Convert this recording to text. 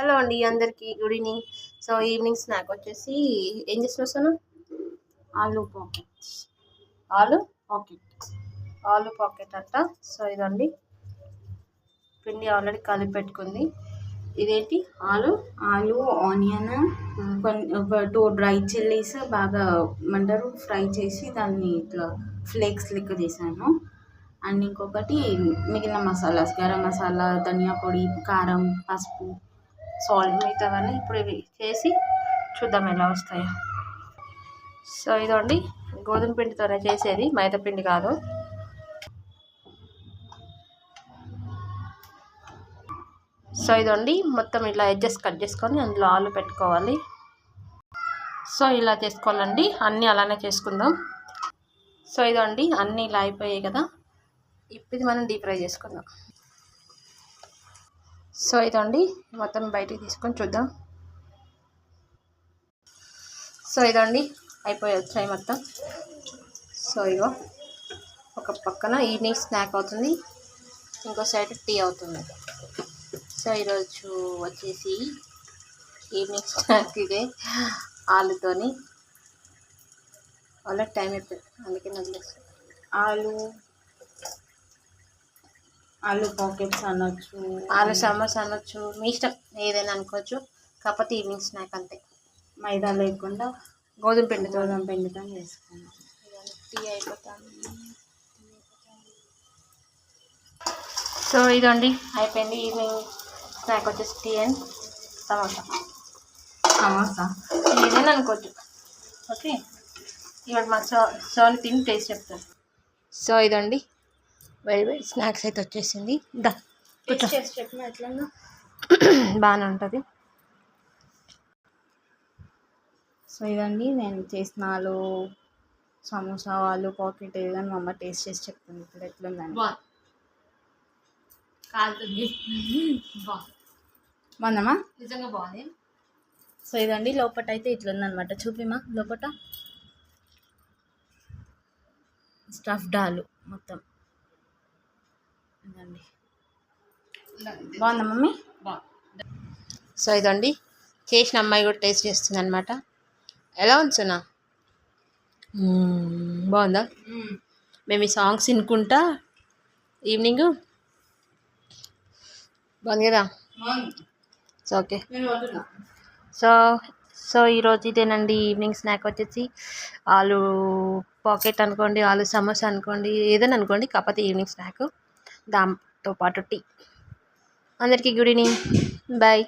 Hello అండి అందరికీ good evening. So evening snack వచ్చేసి ఏం చేస్తున్నావు Sonu? Aloo pockets aloo? Pocket. Aloo pocket అంట. సో ఇదండి. పిండి ఆల్రెడీ కలిపి పెట్టుకుంది. ఇదేంటి? ఆలు? ఆలు ఆనియన్ టూ డ్రై చిల్లీస్ బాగా ఏమంటారు ఫ్రై చేసి దాన్ని ఇట్లా ఫ్లేక్స్ లెక్క చేశాను. అండ్ ఇంకొకటి మిగిలిన మసాలాస్ గరం మసాలా ధనియా పొడి కారం పసుపు సాల్ట్ మిగతావన్నీ ఇప్పుడు ఇవి చేసి చూద్దాం ఎలా వస్తాయో. సో ఇదండి గోధుమ పిండితోనే చేసేది మైదా పిండి కాదు. సో ఇదండి మొత్తం ఇలా ఎడ్జెస్ కట్ చేసుకొని అందులో ఆలు పెట్టుకోవాలి. సో ఇలా చేసుకోవాలండి అన్నీ అలానే చేసుకుందాం. సో ఇదండి అన్నీ ఇలా అయిపోయాయి కదా. ఇప్పుడు మనం డీప్ ఫ్రై చేసుకుందాం. సో ఇదండి మొత్తం బయటికి తీసుకొని చూద్దాం. సో ఇదండి అయిపోయి వచ్చాయి మొత్తం. సో ఇగో ఒక పక్కన ఈవినింగ్ స్నాక్ అవుతుంది ఇంకో సైడ్ టీ అవుతుంది. సో ఈరోజు వచ్చేసి ఈవినింగ్ స్నాక్ ఇదే ఆలుతోని. వాళ్ళ టైం అయిపోయింది అందుకే వదిలేస్తాను ఆలు ఆలు పాకెట్స్ అనొచ్చు. ఆలు సమోసా అనొచ్చు. మీ ఇష్టం ఏదైనా అనుకోవచ్చు. కాకపోతే ఈవినింగ్ స్నాక్ అంతే. మైదా లేకుండా గోధుమ పిండితో. గోధుమ పిండితో చేసుకున్నాం టీ అయిపోతాను సో ఇదండి. అయిపోయింది ఈవినింగ్ స్నాక్ వచ్చేసి టీ అండ్ సమోసా. సమోసా. ఏదైనా అనుకోవచ్చు. ఓకే. ఇవాళ మా సో సోని తిని టేస్ట్ చెప్తాను. సో ఇదండి. వేడి వేడి స్నాక్స్ అయితే వచ్చేసింది. దా బాగానే ఉంటుంది. సో ఇదండి నేను చేసిన ఆలు సమోసా ఆలు పాకెట్ ఏదైనా మా అమ్మ టేస్ట్ చేసి చెప్తుంది. ఇప్పుడు ఎట్లుందని. బాగుందమ్మా? నిజంగా బాగుంది. సో ఇదండి లోపట అయితే ఇట్లుందనమాట చూపిమా లోపట. స్టఫ్డ్ ఆలు మొత్తం. ఇదండి బాగుందా మమ్మీ? సో ఇదండి చేసిన అమ్మాయి కూడా టేస్ట్ చేస్తుంది అనమాట ఎలా ఉంది సునా? బాగుందా? మేము. ఈ సాంగ్స్ వినుకుంటా ఈవినింగ్? బాగుంది. కదా సో ఓకే. సో సో ఈరోజు ఇదేనండి ఈవినింగ్ స్నాక్ వచ్చేసి ఆలు పాకెట్ అనుకోండి ఆలు సమోసా అనుకోండి ఏదైనా అనుకోండి కాకపోతే ఈవినింగ్ స్నాక్. దాంతో పాటు టీ. అందరికీ గుడ్ ఈవినింగ్. బాయ్.